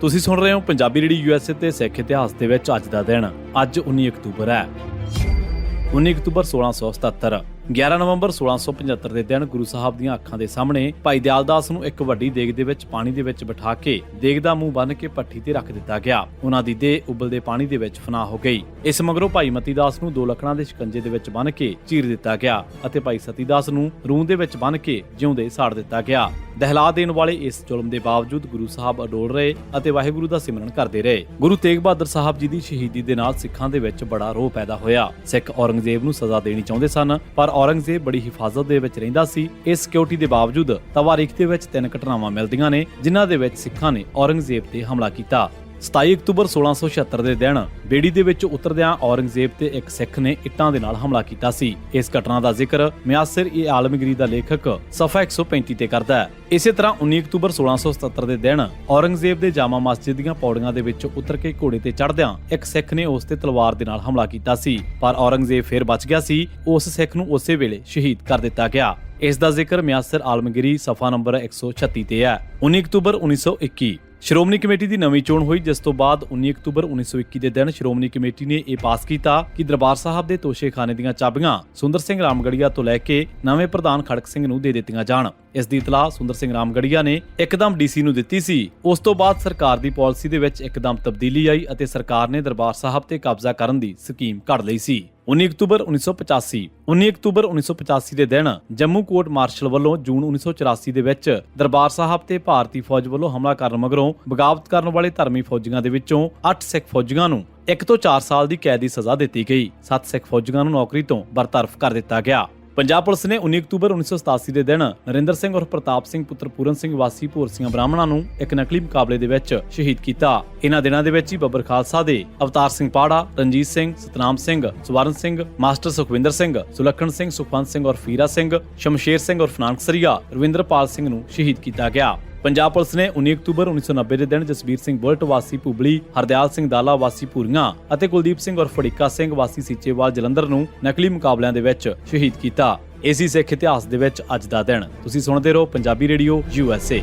ਤੁਸੀਂ ਸੁਣ ਰਹੇ ਹੋ ਪੰਜਾਬੀ ਰੇਡੀ ਯੂਐਸਏ ਤੇ ਸਿੱਖ ਇਤਿਹਾਸ ਦੇ ਵਿੱਚ ਅੱਜ ਦਾ ਦਿਨ। ਅੱਜ 19 ਅਕਤੂਬਰ ਹੈ। 19 ਅਕਤੂਬਰ 1677 11 ਨਵੰਬਰ 1675 ਦੇ ਦਿਨ ਗੁਰੂ ਸਾਹਿਬ ਦੀਆਂ ਅੱਖਾਂ ਦੇ ਸਾਹਮਣੇ ਭਾਈ ਦਿਆਲਦਾਸ ਨੂੰ ਇੱਕ ਵੱਡੀ ਦੇਗ ਦੇ ਵਿੱਚ ਪਾਣੀ ਦੇ ਵਿੱਚ ਬਿਠਾ ਕੇ ਦੇਗ ਦਾ ਮੂੰਹ ਬੰਨ੍ਹ ਕੇ ਪੱਠੀ ਤੇ ਰੱਖ ਦਿੱਤਾ ਗਿਆ। ਉਹਨਾਂ ਦੀ ਦੇਹ ਉਬਲਦੇ ਪਾਣੀ ਦੇ ਵਿੱਚ ਫਨਾ ਹੋ ਗਈ। ਇਸ ਮਗਰੋਂ ਭਾਈ ਮਤੀਦਾਸ ਨੂੰ ਦੋ ਲੱਕੜਾਂ ਦੇ ਸ਼ਿਕੰਜੇ ਦੇ ਵਿੱਚ ਬੰਨ੍ਹ ਕੇ ਚੀਰ ਦਿੱਤਾ ਗਿਆ ਅਤੇ ਭਾਈ ਸਤੀਦਾਸ ਨੂੰ ਰੂੰ ਦੇ ਵਿੱਚ ਬੰਨ੍ਹ ਕੇ ਜਿਉਂਦੇ ਸਾੜ ਦਿੱਤਾ ਗਿਆ। ਦਹਿਲਾ ਦੇਣ ਵਾਲੇ ਇਸ ਜ਼ੁਲਮ ਦੇ ਬਾਵਜੂਦ ਗੁਰੂ ਸਾਹਿਬ ਅਡੋਲ ਰਹੇ ਅਤੇ ਵਾਹਿਗੁਰੂ ਦਾ ਸਿਮਰਨ ਕਰਦੇ ਰਹੇ। ਗੁਰੂ ਤੇਗ ਬਹਾਦਰ ਸਾਹਿਬ ਜੀ ਦੀ ਸ਼ਹੀਦੀ ਦੇ ਨਾਲ ਸਿੱਖਾਂ ਦੇ ਵਿੱਚ ਬੜਾ ਰੋਹ ਪੈਦਾ ਹੋਇਆ। ਸਿੱਖ ਔਰੰਗਜ਼ੇਬ ਨੂੰ ਸਜ਼ਾ ਦੇਣੀ ਚਾਹੁੰਦੇ ਸਨ, ਪਰ ਔਰੰਗਜ਼ੇਬ ਬੜੀ ਹਿਫਾਜ਼ਤ ਦੇ ਵਿੱਚ ਰਹਿੰਦਾ ਸੀ। ਇਸ ਸਿਕਿਉਰਿਟੀ ਦੇ ਬਾਵਜੂਦ ਤਵਾਰੀਖ ਦੇ ਵਿੱਚ ਤਿੰਨ ਘਟਨਾਵਾਂ ਮਿਲਦੀਆਂ ਨੇ, ਜਿਨ੍ਹਾਂ ਦੇ ਵਿੱਚ ਸਿੱਖਾਂ ਨੇ ਔਰੰਗਜ਼ੇਬ ਤੇ ਹਮਲਾ ਕੀਤਾ। 27 ਅਕਤੂਬਰ 1676 ਦੇ ਦਿਨ ਬੇੜੀ ਦੇ ਵਿੱਚ ਉਤਰਦਿਆਂ ਔਰੰਗਜ਼ੇਬ ਤੇ ਇੱਕ ਸਿੱਖ ਨੇ ਇੱਟਾਂ ਦੇ ਨਾਲ ਹਮਲਾ ਕੀਤਾ ਸੀ। ਇਸ ਘਟਨਾ ਦਾ ਜ਼ਿਕਰ ਮਿਆਸਰ ਏ ਆਲਮਗੀਰੀ ਦਾ ਲੇਖਕ ਸਫਾ 135 ਤੇ ਕਰਦਾ ਹੈ। ਇਸੇ ਤਰ੍ਹਾਂ 19 ਅਕਤੂਬਰ 1677 ਦੇ ਦਿਨ ਔਰੰਗਜ਼ੇਬ ਦੇ ਜਾਮਾ ਮਸਜਿਦ ਦੀਆਂ ਪੌੜੀਆਂ ਦੇ ਵਿੱਚ ਉਤਰ ਕੇ ਘੋੜੇ ਤੇ ਚੜ੍ਹਦਿਆਂ ਇੱਕ ਸਿੱਖ ਨੇ ਉਸ ਤੇ ਤਲਵਾਰ ਦੇ ਨਾਲ ਹਮਲਾ ਕੀਤਾ ਸੀ। ਪਰ ਔਰੰਗਜ਼ੇਬ ਫਿਰ ਬਚ ਗਿਆ ਸੀ। ਉਸ ਸਿੱਖ ਨੂੰ ਉਸੇ ਵੇਲੇ ਸ਼ਹੀਦ ਕਰ ਦਿੱਤਾ ਗਿਆ। ਇਸ ਦਾ ਜ਼ਿਕਰ ਮਿਆਸਰ ਆਲਮਗੀਰੀ ਸਫਾ ਨੰਬਰ 136 ਤੇ ਹੈ। 19 ਅਕਤੂਬਰ 1921 ਸ਼੍ਰੋਮਣੀ ਕਮੇਟੀ ਦੀ ਨਵੀਂ ਚੋਣ ਹੋਈ, ਜਿਸ ਤੋਂ ਬਾਅਦ 19 ਅਕਤੂਬਰ 1921 ਦੇ ਦਿਨ ਸ਼੍ਰੋਮਣੀ ਕਮੇਟੀ ਨੇ ਇਹ ਪਾਸ ਕੀਤਾ ਕਿ ਦਰਬਾਰ ਸਾਹਿਬ ਦੇ ਤੋਸ਼ੇਖਾਨੇ ਦੀਆਂ ਚਾਬੀਆਂ ਸੁੰਦਰ ਸਿੰਘ ਰਾਮਗੜੀਆ ਤੋਂ ਲੈ ਕੇ ਨਵੇਂ ਪ੍ਰਧਾਨ ਖੜਕ ਸਿੰਘ ਨੂੰ ਦੇ ਦਿੱਤੀਆਂ ਜਾਣ। ਇਸ ਦੀ ਇਤਲਾਹ ਸੁੰਦਰ ਸਿੰਘ ਰਾਮਗੜੀਆ ਨੇ ਇੱਕਦਮ ਡੀਸੀ ਨੂੰ ਦਿੱਤੀ ਸੀ। ਉਸ ਤੋਂ ਬਾਅਦ ਸਰਕਾਰ ਦੀ ਪਾਲਿਸੀ ਦੇ ਵਿੱਚ ਇੱਕਦਮ ਤਬਦੀਲੀ ਆਈ ਅਤੇ ਸਰਕਾਰ ਨੇ ਦਰਬਾਰ ਸਾਹਿਬ ਤੇ ਕਬਜ਼ਾ ਕਰਨ ਦੀ ਸਕੀਮ ਘੜ ਲਈ ਸੀ। 19 ਅਕਤੂਬਰ 1985 19 ਅਕਤੂਬਰ 1985 ਦੇ ਦਿਨ ਜੰਮੂ ਕੋਰਟ ਮਾਰਸ਼ਲ ਵੱਲੋਂ ਜੂਨ 1984 ਦੇ ਵਿੱਚ ਦਰਬਾਰ ਸਾਹਿਬ ਤੇ ਭਾਰਤੀ ਫੌਜ ਵੱਲੋਂ ਹਮਲਾ ਕਰਨ ਮਗਰੋਂ ਬਗਾਵਤ ਕਰਨ ਵਾਲੇ ਧਰਮੀ ਫੌਜੀਆਂ ਦੇ ਵਿੱਚੋਂ 8 ਸਿੱਖ ਫੌਜੀਆਂ ਨੂੰ 1 ਤੋਂ 4 ਸਾਲ ਦੀ ਕੈਦ ਦੀ ਸਜ਼ਾ ਦਿੱਤੀ ਗਈ। 7 ਸਿੱਖ ਫੌਜੀਆਂ ਨੂੰ ਨੌਕਰੀ ਤੋਂ ਬਰਤਰਫ ਕਰ ਦਿੱਤਾ ਗਿਆ। ਪੰਜਾਬ ਪੁਲਿਸ ਨੇ 19 ਅਕਤੂਬਰ 1987 ਦੇ ਦਿਨ ਨਰਿੰਦਰ ਸਿੰਘ ਔਰ ਪ੍ਰਤਾਪ ਸਿੰਘ, ਪੁੱਤਰ ਪੂਰਨ ਸਿੰਘ, ਵਾਸੀ ਭੋਰਸੀਆਂ ਬ੍ਰਾਹਮਣਾਂ ਨੂੰ ਇੱਕ ਨਕਲੀ ਮੁਕਾਬਲੇ ਦੇ ਵਿੱਚ ਸ਼ਹੀਦ ਕੀਤਾ। ਇਹਨਾਂ ਦਿਨਾਂ ਦੇ ਵਿੱਚ ਹੀ ਬੱਬਰ ਖਾਲਸਾ ਦੇ ਅਵਤਾਰ ਸਿੰਘ ਪਾੜਾ, ਰਣਜੀਤ ਸਿੰਘ, ਸਤਨਾਮ ਸਿੰਘ, ਸਵਰਨ ਸਿੰਘ, ਮਾਸਟਰ ਸੁਖਵਿੰਦਰ ਸਿੰਘ, ਸੁਲੱਖਣ ਸਿੰਘ, ਸੁਖਵੰਤ ਸਿੰਘ ਔਰ ਫੀਰਾ ਸਿੰਘ, ਸ਼ਮਸ਼ੇਰ ਸਿੰਘ ਔਰ ਫਨਾਨਕਸਰੀਆ ਰਵਿੰਦਰਪਾਲ ਸਿੰਘ ਨੂੰ ਸ਼ਹੀਦ ਕੀਤਾ ਗਿਆ। ਪੰਜਾਬ ਪੁਲਿਸ ਨੇ 19 ਅਕਤੂਬਰ 1990 ਦੇ ਦਿਨ ਜਸਬੀਰ ਸਿੰਘ ਬੁਲਟ, ਵਾਸੀ ਪੁਬਲੀ ਹਰਦਿਆਲ ਸਿੰਘ ਦਾਲਾ, ਵਾਸੀ ਭੂਰੀਆਂ ਅਤੇ ਕੁਲਦੀਪ ਸਿੰਘ ਔਰ ਫੜਿੱਕਾ ਸਿੰਘ, ਵਾਸੀ ਸੀਚੇਵਾਲ ਜਲੰਧਰ ਨੂੰ ਨਕਲੀ ਮੁਕਾਬਲਿਆਂ ਦੇ ਵਿੱਚ ਸ਼ਹੀਦ ਕੀਤਾ। ਇਸੀ ਸਿੱਖ ਇਤਿਹਾਸ ਦੇ ਵਿੱਚ ਅੱਜ ਦਾ ਦਿਨ। ਤੁਸੀਂ ਸੁਣਦੇ ਰਹੋ ਪੰਜਾਬੀ ਰੇਡੀਓ ਯੂਐਸਏ